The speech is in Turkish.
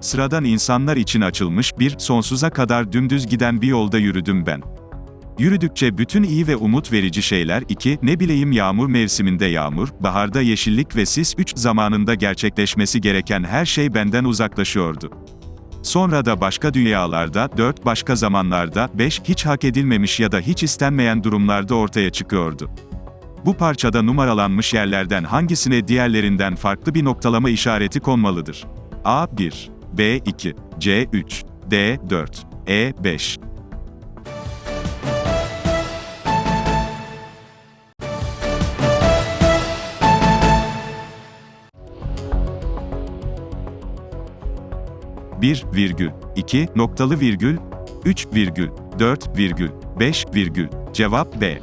Sıradan insanlar için açılmış bir, sonsuza kadar dümdüz giden bir yolda yürüdüm ben. Yürüdükçe bütün iyi ve umut verici şeyler 2, ne bileyim yağmur mevsiminde yağmur, baharda yeşillik ve sis 3, zamanında gerçekleşmesi gereken her şey benden uzaklaşıyordu. Sonra da başka dünyalarda, 4 başka zamanlarda, 5 hiç hak edilmemiş ya da hiç istenmeyen durumlarda ortaya çıkıyordu. Bu parçada numaralanmış yerlerden hangisine diğerlerinden farklı bir noktalama işareti konmalıdır? A1, B2, C3, D4, E5. Bir virgül, iki noktalı virgül, üç virgül, dört virgül, beş virgül. Cevap B.